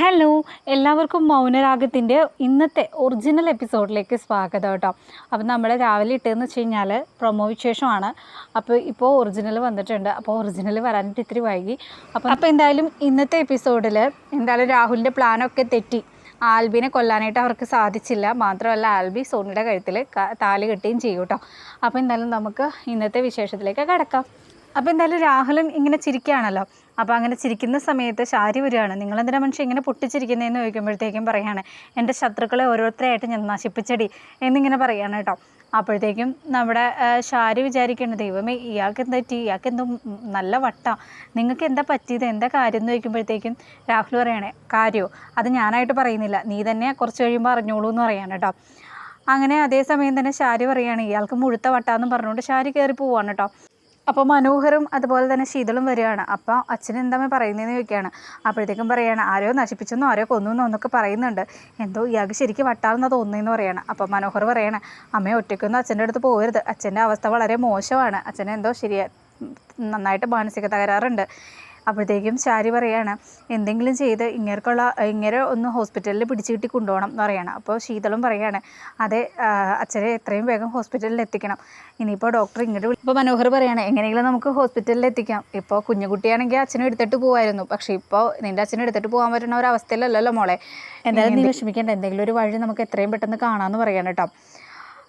Hello എല്ലാവർക്കും മൗനരാഗത്തിന്റെ ഇന്നത്തെ original എപ്പിസോഡിലേക്ക് സ്വാഗതം കേട്ടോ. അപ്പോൾ നമ്മൾ രാവിലെ ഇട്ടതെന്ന് വെച്ച് കഴിഞ്ഞാൽ പ്രൊമോ വിശേഷമാണ്. അപ്പോൾ ഇപ്പോൾ ഒറിജിനൽ വന്നിട്ടുണ്ട്. അപ്പോൾ ഒറിജിനൽ വരാനായിട്ട് ഇത്തിരി വൈകി. അപ്പോൾ അപ്പോൾ എന്തായാലും ഇന്നത്തെ എപ്പിസോഡിൽ എന്തായാലും രാഹുലിന്റെ പ്ലാനൊക്കെ തെറ്റി. ആൽബിനെ കൊല്ലാനായിട്ട് അവർക്ക് സാധിച്ചില്ല. മാത്രമല്ല ആൽബി സോണിയുടെ കഴുത്തിൽ താലി കെട്ടുകയും ചെയ്യും കേട്ടോ. അപ്പോൾ എന്തായാലും നമുക്ക് ഇന്നത്തെ വിശേഷത്തിലേക്ക് കിടക്കാം. അപ്പോൾ എന്തായാലും രാഹുലൻ ഇങ്ങനെ ചിരിക്കുകയാണല്ലോ. അപ്പോൾ അങ്ങനെ ചിരിക്കുന്ന സമയത്ത് ശാരി വരികയാണ്. നിങ്ങളെന്തിനാ മനുഷ്യൻ ഇങ്ങനെ പൊട്ടിച്ചിരിക്കുന്നതെന്ന് ചോദിക്കുമ്പോഴത്തേക്കും പറയുകയാണ് എന്റെ ശത്രുക്കളെ ഓരോരുത്തരായിട്ട് ഞാൻ നശിപ്പിച്ചടി എന്നിങ്ങനെ പറയുകയാണ് കേട്ടോ. അപ്പോഴത്തേക്കും നമ്മുടെ ശാരി വിചാരിക്കുന്നത് ദൈവമേ ഇയാൾക്ക് എന്താ പറ്റി? ഇയാൾക്ക് എന്തോ നല്ല വട്ടാ. നിങ്ങൾക്ക് എന്താ പറ്റിയത്? എന്താ കാര്യം? എന്ന് ചോദിക്കുമ്പോഴത്തേക്കും രാഹുൽ പറയണേ കാര്യമോ അത് ഞാനായിട്ട് പറയുന്നില്ല. നീ തന്നെ കുറച്ച് കഴിയുമ്പോൾ അറിഞ്ഞോളൂ എന്ന് പറയാണ് കേട്ടോ. അങ്ങനെ അതേസമയം തന്നെ ശാരി പറയുകയാണ് ഇയാൾക്ക് മുഴുത്ത വട്ടാന്ന് പറഞ്ഞുകൊണ്ട് ശാരി കയറി പോവാണ് കേട്ടോ. അപ്പോൾ മനോഹരും അതുപോലെ തന്നെ ശീതളും വരികയാണ്. അപ്പോൾ അച്ഛൻ എന്താമേ പറയുന്നതെന്ന് ചോദിക്കുകയാണ്. അപ്പോഴത്തേക്കും പറയുകയാണ് ആരോ നശിപ്പിച്ചെന്നോ ആരോ കൊന്നു എന്നൊക്കെ പറയുന്നുണ്ട്. എന്തോ ഇയാൾക്ക് ശരിക്കും വട്ടാവുന്ന തോന്നുന്നതെന്ന് പറയാണ്. അപ്പോൾ മനോഹർ പറയുകയാണ് അമ്മയെ ഒറ്റയ്ക്കൊന്നും അച്ഛന്റെ അടുത്ത് പോകരുത്. അച്ഛന്റെ അവസ്ഥ വളരെ മോശമാണ്. അച്ഛനെന്തോ ശരിയാ നന്നായിട്ട് മാനസിക തകരാറുണ്ട്. അപ്പോഴത്തേക്കും ചാരി പറയാണ് എന്തെങ്കിലും ചെയ്ത് ഇങ്ങേർക്കുള്ള ഇങ്ങനെ ഒന്ന് ഹോസ്പിറ്റലിൽ പിടിച്ചു കിട്ടി കൊണ്ടുപോകണം എന്ന് പറയണം. അപ്പോൾ ശീതളും പറയാണ് അതെ അച്ഛനെ എത്രയും വേഗം ഹോസ്പിറ്റലിൽ എത്തിക്കണം. ഇനിയിപ്പോൾ ഡോക്ടർ ഇങ്ങോട്ട് വിളി ഇപ്പോൾ മനോഹർ പറയാണ് എങ്ങനെയെങ്കിലും നമുക്ക് ഹോസ്പിറ്റലിൽ എത്തിക്കാം. ഇപ്പോൾ കുഞ്ഞുകുട്ടിയാണെങ്കിൽ അച്ഛനും എടുത്തിട്ട് പോകുമായിരുന്നു പക്ഷേ ഇപ്പോൾ നിന്റെ അച്ഛനും എടുത്തിട്ട് പോകാൻ പറ്റുന്ന ഒരു അവസ്ഥയിലല്ലല്ലോ മോളെ. എന്തായാലും നീ വിഷമിക്കേണ്ട. എന്തെങ്കിലും ഒരു വഴി നമുക്ക് എത്രയും പെട്ടെന്ന് കാണാമെന്ന് പറയാൻ കേട്ടോ.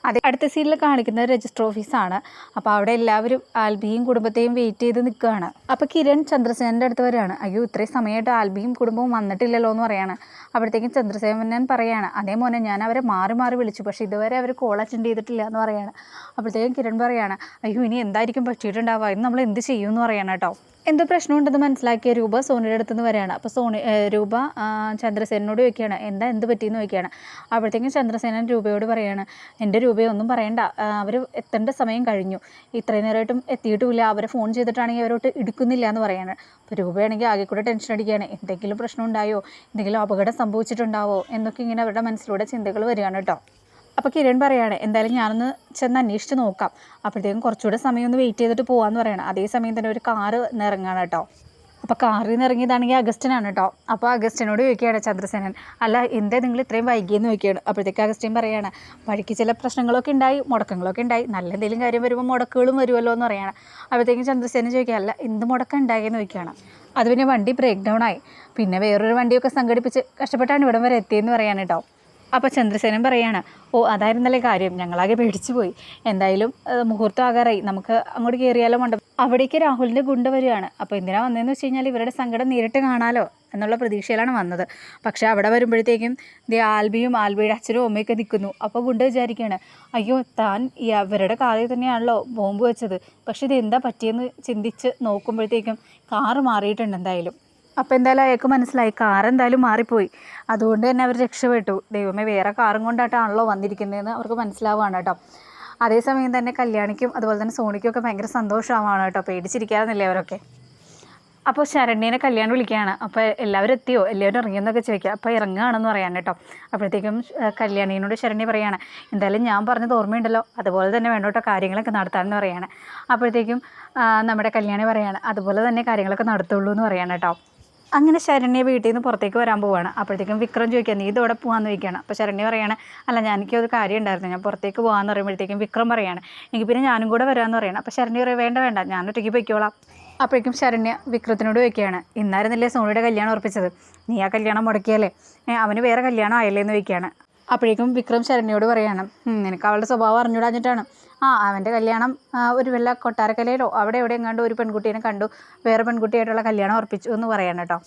അതെ അടുത്ത സീനിൽ കാണിക്കുന്നത് രജിസ്റ്റർ ഓഫീസാണ്. അപ്പോൾ അവിടെ എല്ലാവരും ആൽബിയും കുടുംബത്തെയും വെയിറ്റ് ചെയ്ത് നിൽക്കുകയാണ്. അപ്പോൾ കിരൺ ചന്ദ്രസേനന്റെ അടുത്ത് വരികയാണ്. അയ്യോ ഇത്രയും സമയമായിട്ട് ആൽബിയും കുടുംബവും വന്നിട്ടില്ലല്ലോ എന്ന് പറയാണ്. അപ്പോഴത്തേക്കും ചന്ദ്രസേനൻ പറയാണ് അതേ മോനെ ഞാൻ അവരെ മാറി മാറി വിളിച്ചു. പക്ഷേ ഇതുവരെ അവർ കോൾ അറ്റൻഡ് ചെയ്തിട്ടില്ല എന്ന് പറയാണ്. അപ്പോഴത്തേക്കും കിരൺ പറയാണ് അയ്യോ ഇനി എന്തായിരിക്കും? പറ്റിയിട്ടുണ്ടാവുക. ഇനി നമ്മൾ എന്ത് ചെയ്യും എന്ന് പറയണം കേട്ടോ. എന്തോ പ്രശ്നമുണ്ടെന്ന് മനസ്സിലാക്കിയ രൂപ സോണിയുടെ അടുത്ത് നിന്ന് വരികയാണ്. അപ്പോൾ സോണി രൂപ ചന്ദ്രസേനോട് ചോദിക്കുകയാണ് എന്താ എന്ത് പറ്റിയെന്ന്? ചോദിക്കുകയാണ്. അപ്പോഴത്തേക്കും ചന്ദ്രസേനൻ രൂപയോട് പറയാണ് എന്റെ രൂപയൊന്നും പറയണ്ട. അവർ എത്തേണ്ട സമയം കഴിഞ്ഞു. ഇത്രയും നേരമായിട്ടും എത്തിയിട്ടുമില്ല. അവരെ ഫോൺ ചെയ്തിട്ടാണെങ്കിൽ അവരോട്ട് എടുക്കുന്നില്ല എന്ന് പറയാണ്. അപ്പോൾ രൂപയാണെങ്കിൽ ആകെ കൂടെ ടെൻഷൻ അടിക്കുകയാണ്. എന്തെങ്കിലും പ്രശ്നം ഉണ്ടായോ? എന്തെങ്കിലും അപകടം സംഭവിച്ചിട്ടുണ്ടാവോ? എന്നൊക്കെ ഇങ്ങനെ അവരുടെ മനസ്സിലൂടെ ചിന്തകൾ വരികയാണ് കേട്ടോ. അപ്പോൾ കിരൺ പറയുകയാണ് എന്തായാലും ഞാനൊന്ന് ചെന്ന് അന്വേഷിച്ച് നോക്കാം. അപ്പോഴത്തേക്കും കുറച്ചുകൂടെ സമയം ഒന്ന് വെയിറ്റ് ചെയ്തിട്ട് പോകാമെന്ന് പറയണം. അതേസമയം തന്നെ ഒരു കാറ് ഇറങ്ങുകയാണ് കേട്ടോ. അപ്പോൾ കാറിൽ നിന്ന് ഇറങ്ങിയതാണെങ്കിൽ അഗസ്റ്റിനാണ് കേട്ടോ. അപ്പോൾ അഗസ്റ്റിനോട് ചോദിക്കുകയാണ് ചന്ദ്രസേനൻ അല്ല എന്തേ നിങ്ങൾ ഇത്രയും വൈകിയെന്ന് ചോദിക്കുകയാണ്? അപ്പോഴത്തേക്ക് അഗസ്റ്റിൻ പറയുകയാണ് വഴിക്ക് ചില പ്രശ്നങ്ങളൊക്കെ ഉണ്ടായി മുടക്കങ്ങളൊക്കെ ഉണ്ടായി. നല്ല എന്തെങ്കിലും കാര്യം വരുമ്പോൾ മുടക്കുകളും വരുമല്ലോ എന്ന് പറയുകയാണ് അപ്പോഴത്തേക്കും ചന്ദ്രസേനൻ ചോദിക്കുക അല്ല എന്ത് മുടക്കം ഉണ്ടായെന്ന് ചോദിക്കുകയാണ്? അത് പിന്നെ വണ്ടി ബ്രേക്ക് ഡൗൺ ആയി. പിന്നെ വേറൊരു വണ്ടിയൊക്കെ സംഘടിപ്പിച്ച് കഷ്ടപ്പെട്ടാണ് ഇവിടം വരെ എത്തിയെന്ന് പറയാൻ കേട്ടോ. അപ്പോൾ ചന്ദ്രസേനൻ പറയാണ് ഓ അതായിരുന്നല്ലേ കാര്യം. ഞങ്ങളാകെ പേടിച്ചു പോയി എന്തായാലും മുഹൂർത്തം ആകാറായി. നമുക്ക് അങ്ങോട്ട് കയറിയാലോ മണ്ഡപം. അവിടേക്ക് രാഹുലിന്റെ ഗുണ്ട വരികയാണ്. അപ്പോൾ എന്തിനാ വന്നതെന്ന് വെച്ച് കഴിഞ്ഞാൽ ഇവരുടെ സങ്കടം നേരിട്ട് കാണാലോ? എന്നുള്ള പ്രതീക്ഷയിലാണ് വന്നത്. പക്ഷേ അവിടെ വരുമ്പോഴത്തേക്കും ദേ ആൽബിയും ആൽബിയുടെ അച്ഛനും അമ്മയൊക്കെ നിൽക്കുന്നു അപ്പോൾ ഗുണ്ട വിചാരിക്കുകയാണ് അയ്യോ താൻ ഈ അവരുടെ കാറിൽ തന്നെയാണല്ലോ ബോംബ് വെച്ചത്. പക്ഷേ ഇത് എന്താ പറ്റിയെന്ന് ചിന്തിച്ച് നോക്കുമ്പോഴത്തേക്കും കാറ് മാറിയിട്ടുണ്ട് എന്തായാലും. അപ്പോൾ എന്തായാലും അയാൾക്ക് മനസ്സിലായി. കാർ എന്തായാലും മാറിപ്പോയി. അതുകൊണ്ട് തന്നെ അവർ രക്ഷപ്പെട്ടു. ദൈവമേ വേറെ കാറും കൊണ്ടായിട്ടാണല്ലോ വന്നിരിക്കുന്നതെന്ന് അവർക്ക് മനസ്സിലാവുകയാണ് കേട്ടോ. അതേസമയം തന്നെ കല്യാണിക്കും അതുപോലെ തന്നെ സോണിക്കും ഒക്കെ ഭയങ്കര സന്തോഷമാവാണ് കേട്ടോ. പേടിച്ചിരിക്കാറുന്നില്ലേ അവരൊക്കെ? അപ്പോൾ ശരണ്യനെ കല്യാണം വിളിക്കുകയാണ്. അപ്പോൾ എല്ലാവരും എത്തിയോ? എല്ലാവരും ഇറങ്ങിയെന്നൊക്കെ ചോദിക്കുക. അപ്പോൾ ഇറങ്ങുകയാണെന്ന് പറയാൻ കേട്ടോ. അപ്പോഴത്തേക്കും കല്യാണിനോട് ശരണ്യ പറയാണ് എന്തായാലും ഞാൻ പറഞ്ഞത് ഓർമ്മയുണ്ടല്ലോ. അതുപോലെ തന്നെ വേണം കേട്ടോ കാര്യങ്ങളൊക്കെ നടത്താമെന്ന് പറയാണ് അപ്പോഴത്തേക്കും നമ്മുടെ കല്യാണി പറയാണ് അതുപോലെ തന്നെ കാര്യങ്ങളൊക്കെ നടത്തുള്ളൂ എന്ന് പറയാണ് കേട്ടോ. അങ്ങനെ ശരണ്യ വീട്ടിൽ നിന്ന് പുറത്തേക്ക് വരാൻ പോവാണ്. അപ്പോഴത്തേക്കും വിക്രം ചോദിക്കുക നീ ഇതോടെ പോകാമെന്ന് ചോദിക്കുകയാണ് അപ്പോൾ ശരണ്യ പറയുകയാണ് അല്ല ഞാൻ എനിക്കൊരു കാര്യം ഉണ്ടായിരുന്നു. ഞാൻ പുറത്തേക്ക് പോകാമെന്ന് പറയുമ്പോഴത്തേക്കും വിക്രം പറയുകയാണ് എനിക്ക് പിന്നെ ഞാനും കൂടെ വരാമെന്ന് പറയണം. അപ്പോൾ ശരണ്യ പറയും വേണ്ട വേണ്ട ഞാൻ ഒറ്റയ്ക്ക് പോയിക്കോളാം. അപ്പോഴേക്കും ശരണ്യ വിക്രത്തിനോട് ചോദിക്കുകയാണ് ഇന്നായിരുന്നില്ലേ സോണിയുടെ കല്യാണം ഉറപ്പിച്ചത്? നീ ആ കല്യാണം മുടക്കിയാലേ അവന് വേറെ കല്യാണം ആയല്ലേ എന്ന് ചോദിക്കുകയാണ്. അപ്പോഴേക്കും വിക്രം ശരണ്യോട് പറയാണ് നിനക്ക് അവളുടെ സ്വഭാവം അറിഞ്ഞൂടാഞ്ഞിട്ടാണ് ആ അവന്റെ കല്യാണം ഒരു വല്ല കൊട്ടാരക്കലയിലോ അവിടെ എവിടെ എങ്ങാണ്ട് ഒരു പെൺകുട്ടീനെ കണ്ടു വേറെ പെൺകുട്ടിയായിട്ടുള്ള കല്യാണം ഉറപ്പിച്ചു എന്ന് പറയാണ് കേട്ടോ.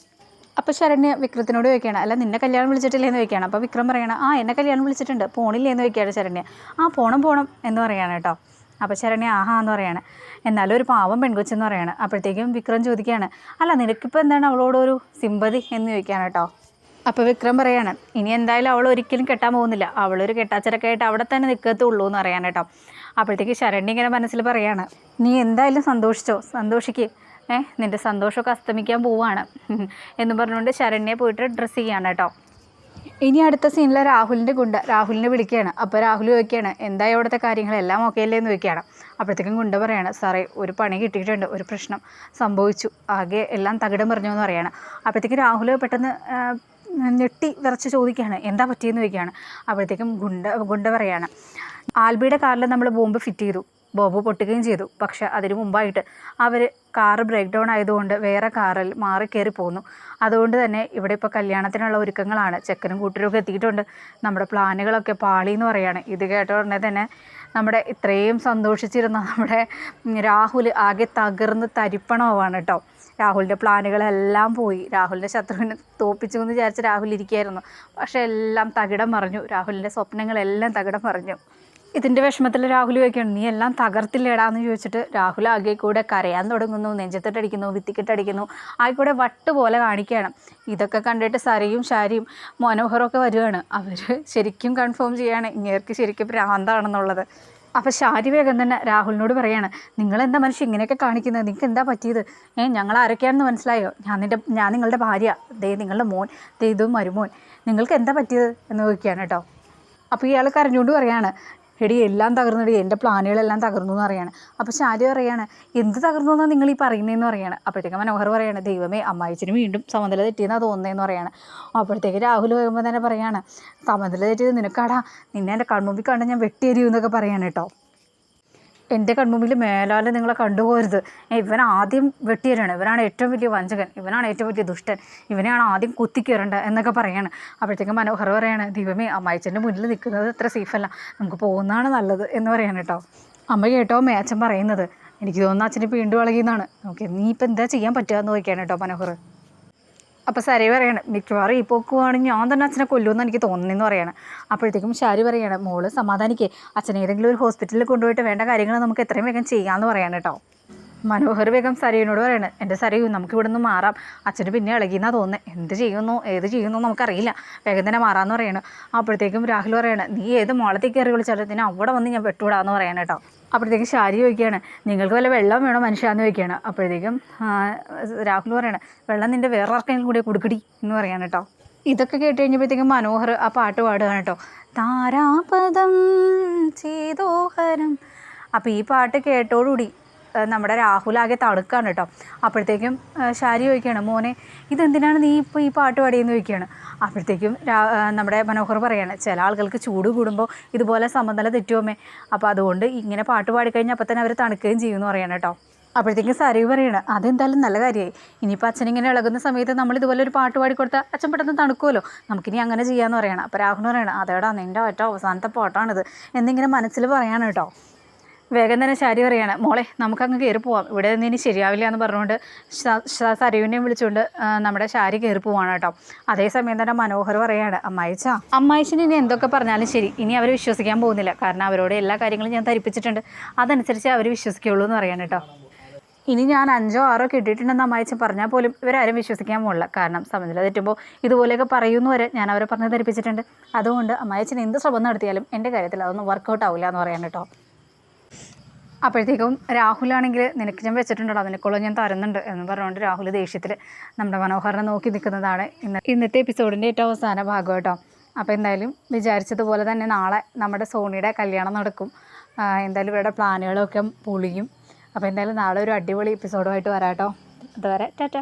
അപ്പോൾ ശരണ്യ വിക്രത്തിനോട് ചോദിക്കുകയാണ് അല്ല നിന്നെ കല്യാണം വിളിച്ചിട്ടില്ലേ എന്ന് ചോദിക്കുകയാണ്. അപ്പോൾ വിക്രം പറയണം ആ എന്നെ കല്യാണം വിളിച്ചിട്ടുണ്ട് പോണില്ലേ എന്ന് ചോദിക്കുകയാണ് ശരണ്യ. ആ പോണം പോണം എന്ന് പറയാണ് കേട്ടോ. അപ്പോൾ ശരണ്യ ആഹാ എന്ന് പറയാണ്. എന്നാലും ഒരു പാവം പെൺകൊച്ചെന്ന് പറയാണ്. അപ്പോഴത്തേക്കും വിക്രം ചോദിക്കുകയാണ് അല്ല നിനക്കിപ്പോൾ എന്താണ് അവളോടൊരു സിമ്പതി എന്ന് ചോദിക്കുകയാണ് കേട്ടോ. അപ്പോൾ വിക്രം പറയാണ് ഇനി എന്തായാലും അവൾ ഒരിക്കലും കെട്ടാൻ പോകുന്നില്ല. അവളൊരു കെട്ടാച്ചരക്കായിട്ട് അവിടെ തന്നെ നിൽക്കത്തുള്ളൂ എന്ന് അറിയാൻ കേട്ടോ അപ്പോഴത്തേക്ക് ശരണ്യ ഇങ്ങനെ മനസ്സിൽ പറയാണ് നീ എന്തായാലും സന്തോഷിച്ചോ? സന്തോഷിക്ക്. ഏ നിന്റെ സന്തോഷമൊക്കെ അസ്തമിക്കാൻ പോവാണ്. എന്ന് പറഞ്ഞുകൊണ്ട് ശരണ്യെ പോയിട്ട് ഡ്രസ്സ് ചെയ്യാണ് കേട്ടോ. ഇനി അടുത്ത സീനിലെ രാഹുലിന്റെ ഗുണ്ട രാഹുലിനെ വിളിക്കുകയാണ്. അപ്പോൾ രാഹുൽ ചോദിക്കുകയാണ് എന്തായി അവിടുത്തെ കാര്യങ്ങൾ എല്ലാം ഓക്കെ അല്ലേ? എന്ന് ചോദിക്കുകയാണ്. അപ്പോഴത്തേക്കും ഗുണ്ട പറയാണ് സാറേ ഒരു പണി കിട്ടിയിട്ടുണ്ട് ഒരു പ്രശ്നം സംഭവിച്ചു. ആകെ എല്ലാം തകിടം പറഞ്ഞു എന്ന് പറയാണ്. അപ്പോഴത്തേക്കും രാഹുൽ പെട്ടെന്ന് ഞെട്ടി വിറച്ച് ചോദിക്കുകയാണ് എന്താ പറ്റിയെന്ന് ചോദിക്കുകയാണ്. അപ്പോഴത്തേക്കും ഗുണ്ട ഗുണ്ട പറയാണ് ആൽബിയുടെ കാറിൽ നമ്മൾ ബോംബ് ഫിറ്റ് ചെയ്തു ബോംബ് പൊട്ടുകയും ചെയ്തു. പക്ഷേ അതിന് മുമ്പായിട്ട് അവർ കാറ് ബ്രേക്ക് ഡൗൺ ആയതുകൊണ്ട് വേറെ കാറിൽ മാറി കയറി പോന്നു. അതുകൊണ്ട് തന്നെ ഇവിടെ ഇപ്പോൾ കല്യാണത്തിനുള്ള ഒരുക്കങ്ങളാണ്. ചെക്കനും കൂട്ടരൊക്കെ എത്തിയിട്ടുണ്ട്. നമ്മുടെ പ്ലാനുകളൊക്കെ പാളി എന്ന് പറയുകയാണ് ഇത് കേട്ട ഉടനെ തന്നെ നമ്മുടെ ഇത്രയും സന്തോഷിച്ചിരുന്ന നമ്മുടെ രാഹുൽ ആകെ തകർന്ന് തരിപ്പണമാവാണ് കേട്ടോ. രാഹുലിന്റെ പ്ലാനുകളെല്ലാം പോയി. രാഹുലിന്റെ ശത്രുവിനെ തോപ്പിച്ചു എന്ന് വിചാരിച്ച് രാഹുൽ ഇരിക്കുകയായിരുന്നു പക്ഷേ എല്ലാം തകിടം മറിഞ്ഞു. രാഹുലിന്റെ സ്വപ്നങ്ങളെല്ലാം തകിടം മറിഞ്ഞു. ഇതിന്റെ വിഷമത്തിൽ രാഹുൽ ചോദിക്കുകയാണ് നീ എല്ലാം തകർത്തില്ലേടാന്ന് ചോദിച്ചിട്ട് രാഹുൽ ആകെ കൂടെ കരയാൻ തുടങ്ങുന്നു നെഞ്ചത്തിട്ടടിക്കുന്നു വിത്തിക്കിട്ടടിക്കുന്നു ആയിക്കൂടെ കൂടെ വട്ട് പോലെ കാണിക്കുകയാണ്. ഇതൊക്കെ കണ്ടിട്ട് സരയും ശാരിയും മനോഹറും ഒക്കെ വരികയാണ് അവർ ശരിക്കും കൺഫേം ചെയ്യാണ് ഇങ്ങേർക്ക് ശരിക്കും ഭ്രാന്താണെന്നുള്ളത്. അപ്പോൾ ഷാരി വേഗം തന്നെ രാഹുലിനോട് പറയാണ് നിങ്ങൾ എന്താ മനുഷ്യൻ ഇങ്ങനെയൊക്കെ കാണിക്കുന്നത്? നിങ്ങൾക്ക് എന്താ പറ്റിയത്? ഏ ഞങ്ങൾ ആരൊക്കെയാണെന്ന് മനസ്സിലായോ? ഞാൻ നിന്റെ ഞാൻ നിങ്ങളുടെ ഭാര്യ. ദേ നിങ്ങളുടെ മോൻ. ദേ ഇതും മരുമോൻ. നിങ്ങൾക്ക് എന്താ പറ്റിയത്? എന്ന് ചോദിക്കുകയാണ് കേട്ടോ. അപ്പോൾ ഇയാൾ കരഞ്ഞുകൊണ്ട് പറയാണ് എടി എല്ലാം തകർന്നെടി. എന്റെ പ്ലാനുകളെല്ലാം തകർന്നു എന്ന് പറയാണ്. അപ്പോൾ ശാരി പറയാണ് എന്ത് തകർന്നു എന്നാണ് നിങ്ങൾ ഈ പറയുന്നതെന്ന് പറയാണ്. അപ്പോഴത്തേക്ക് മനോഹർ പറയാണ് ദൈവമേ അമ്മായിച്ചിന് വീണ്ടും സമനില തെറ്റിയെന്നാണ് തോന്നുന്നതെന്ന് പറയാണ്. അപ്പോഴത്തേക്ക് രാഹുൽ വരുമ്പോൾ തന്നെ പറയാണ് സമനില തെറ്റിയത് നിനക്കാടാ. നിന്നെ എന്റെ കൺമുമ്പിൽ കണ്ട് ഞാൻ വെട്ടിയരിയൂ എന്നൊക്കെ പറയാണ് കേട്ടോ. എന്റെ കൺമുമ്പിൽ മേലാലെ നിങ്ങളെ കണ്ടുപോരുത്. ഇവൻ ആദ്യം വെട്ടിയരാണ് ഇവനാണ് ഏറ്റവും വലിയ വഞ്ചകൻ. ഇവനാണ് ഏറ്റവും വലിയ ദുഷ്ടൻ. ഇവനെയാണ് ആദ്യം കുത്തിക്കയറേണ്ടത് എന്നൊക്കെ പറയാണ്. അപ്പോഴത്തേക്കും മനോഹർ പറയാണ് ദൈവമേ അമ്മായിച്ചന്റെ മുന്നിൽ നിൽക്കുന്നത് അത്ര സേഫല്ല. നമുക്ക് പോകുന്നതാണ് നല്ലത് എന്ന് പറയാണ് കേട്ടോ. അമ്മ കേട്ടോ മേച്ചൻ പറയുന്നത്. എനിക്ക് തോന്നുന്നു അച്ഛന് വീണ്ടും ഇളകിയെന്നാണ് ഓക്കെ നീ ഇപ്പം എന്താ ചെയ്യാൻ പറ്റുക എന്ന് നോക്കിയാണ് കേട്ടോ മനോഹർ. അപ്പോൾ സരി പറയാണ് മിക്കവാറും ഈ പോക്കുവാണെങ്കിൽ ഞാൻ തന്നെ അച്ഛനെ കൊല്ലുമെന്ന് എനിക്ക് തോന്നുന്നതെന്ന് പറയാണ്. അപ്പോഴത്തേക്കും ഷാരി പറയാണ് മോൾ സമാധാനിക്കേ. അച്ഛനെ ഏതെങ്കിലും ഒരു ഹോസ്പിറ്റലിൽ കൊണ്ടുപോയിട്ട് വേണ്ട കാര്യങ്ങൾ നമുക്ക് എത്രയും വേഗം ചെയ്യാമെന്ന് പറയാണ് കേട്ടോ മനോഹർ വേഗം സരയുനോട് പറയണത് എന്റെ സരയു നമുക്ക് ഇവിടെ നിന്ന് മാറാം. അച്ഛന് പിന്നെ ഇളകിയെന്നാ തോന്നുന്നത് എന്ത് ചെയ്യുന്നു? ഏത് ചെയ്യുന്നു? നമുക്കറിയില്ല. വേഗം തന്നെ മാറാമെന്ന് പറയുന്നു അപ്പോഴത്തേക്കും രാഹുൽ പറയാണ് നീ ഏത് മോളത്തേക്ക് കയറി വിളിച്ചാലും നിന്നെ അവിടെ വന്ന് ഞാൻ വെട്ടുവിടാന്ന് പറയണം കേട്ടോ. അപ്പോഴത്തേക്കും ശാരി ചോദിക്കുകയാണ് നിങ്ങൾക്ക് വല്ല വെള്ളം വേണോ മനുഷ്യാന്ന്? ചോദിക്കുകയാണ്. അപ്പോഴത്തേക്കും രാഹുൽ പറയാണ് വെള്ളം നിന്റെ വേറെ ആർക്കെങ്കിലും കൂടി കൊടുക്കടി എന്ന് പറയാണ് കേട്ടോ. ഇതൊക്കെ കേട്ട് കഴിഞ്ഞപ്പോഴത്തേക്കും മനോഹർ ആ പാട്ട് പാടുകയാണ് കേട്ടോ. താരാപദം ചേതോഹരം. അപ്പോൾ ഈ പാട്ട് കേട്ടോടുകൂടി നമ്മുടെ രാഹുലാകെ തണുക്കാണ് കേട്ടോ. അപ്പോഴത്തേക്കും ശാരി ചോദിക്കുകയാണ് മോനെ ഇതെന്തിനാണ് നീ ഇപ്പോൾ ഈ പാട്ട് പാടിയെന്ന് ചോദിക്കുകയാണ്? അപ്പോഴത്തേക്കും നമ്മുടെ മനോഹർ പറയാണ് ചില ആളുകൾക്ക് ചൂട് കൂടുമ്പോൾ ഇതുപോലെ സമനില തെറ്റുമേ അപ്പോൾ അതുകൊണ്ട് ഇങ്ങനെ പാട്ട് പാടിക്കഴിഞ്ഞാൽ അപ്പോൾ തന്നെ അവർ തണുക്കുകയും ചെയ്യുമെന്ന് പറയണം കേട്ടോ. അപ്പോഴത്തേക്കും സാരി പറയണം അതെന്തായാലും നല്ല കാര്യമായി. ഇനിയിപ്പോൾ അച്ഛൻ ഇങ്ങനെ ഇളകുന്ന സമയത്ത് നമ്മൾ ഇതുപോലെ ഒരു പാട്ട് പാടി കൊടുത്താൽ അച്ഛൻ പെട്ടെന്ന് തണുക്കുമല്ലോ. നമുക്കിനി അങ്ങനെ ചെയ്യാമെന്ന് പറയണം. അപ്പോൾ രാഹുൽ പറയണം അതേടാ നിന്റെ ഒറ്റ അവസാനത്തെ പാട്ടാണിത്. എന്നിങ്ങനെ മനസ്സിൽ പറയാണ് കേട്ടോ. വേഗം തന്നെ ശാരി പറയാണ് മോളെ നമുക്കങ്ങ് കയറി പോവാം. ഇവിടെ നിന്ന് ഇനി ശരിയാവില്ല എന്ന് പറഞ്ഞുകൊണ്ട് ശ- വിളിച്ചുകൊണ്ട് നമ്മുടെ ശാരി കയറി പോവാണ് കേട്ടോ. അതേസമയം തന്നെ മനോഹർ പറയാണ് അമ്മായിച്ച അമ്മായിച്ചിന് ഇനി എന്തൊക്കെ പറഞ്ഞാലും ശരി. ഇനി അവർ വിശ്വസിക്കാൻ പോകുന്നില്ല. കാരണം അവരോട് എല്ലാ കാര്യങ്ങളും ഞാൻ ധരിപ്പിച്ചിട്ടുണ്ട്. അതനുസരിച്ച് അവർ വിശ്വസിക്കുള്ളൂ എന്ന് പറയാണ് കേട്ടോ. ഇനി ഞാൻ അഞ്ചോ ആറോ കിട്ടിയിട്ടുണ്ടെന്ന് അമ്മായിച്ചൻ പറഞ്ഞാൽ പോലും ഇവരാരും വിശ്വസിക്കാൻ പോകില്ല കാരണം സമനില തെറ്റുമ്പോൾ ഇതുപോലെയൊക്കെ പറയുന്നു വരെ ഞാൻ അവരെ പറഞ്ഞ് ധരിപ്പിച്ചിട്ടുണ്ട്. അതുകൊണ്ട് അമ്മായിച്ചൻ എന്ത് ശ്രമം നടത്തിയാലും എന്റെ കാര്യത്തിൽ അതൊന്നും വർക്കൗട്ട് ആവില്ല എന്ന് പറയാൻ കേട്ടോ. അപ്പോഴത്തേക്കും രാഹുലാണെങ്കിൽ നിനക്ക് ഞാൻ വെച്ചിട്ടുണ്ടോ നിനക്കുള്ള ഞാൻ തരുന്നുണ്ട് എന്ന് പറഞ്ഞുകൊണ്ട് രാഹുൽ ദേഷ്യത്തിൽ നമ്മുടെ മനോഹരനെ നോക്കി നിൽക്കുന്നതാണ് ഇന്ന്. ഇന്നത്തെ എപ്പിസോഡിന്റെ ഏറ്റവും അവസാന ഭാഗം കേട്ടോ അപ്പോൾ എന്തായാലും വിചാരിച്ചതുപോലെ തന്നെ നാളെ നമ്മുടെ സോണിയുടെ കല്യാണം നടക്കും. എന്തായാലും ഇവരുടെ പ്ലാനുകളൊക്കെ പൊളിയും. അപ്പോൾ എന്തായാലും നാളെ ഒരു അടിപൊളി എപ്പിസോഡുമായിട്ട് വരാം കേട്ടോ അതുവരെ ടാറ്റ.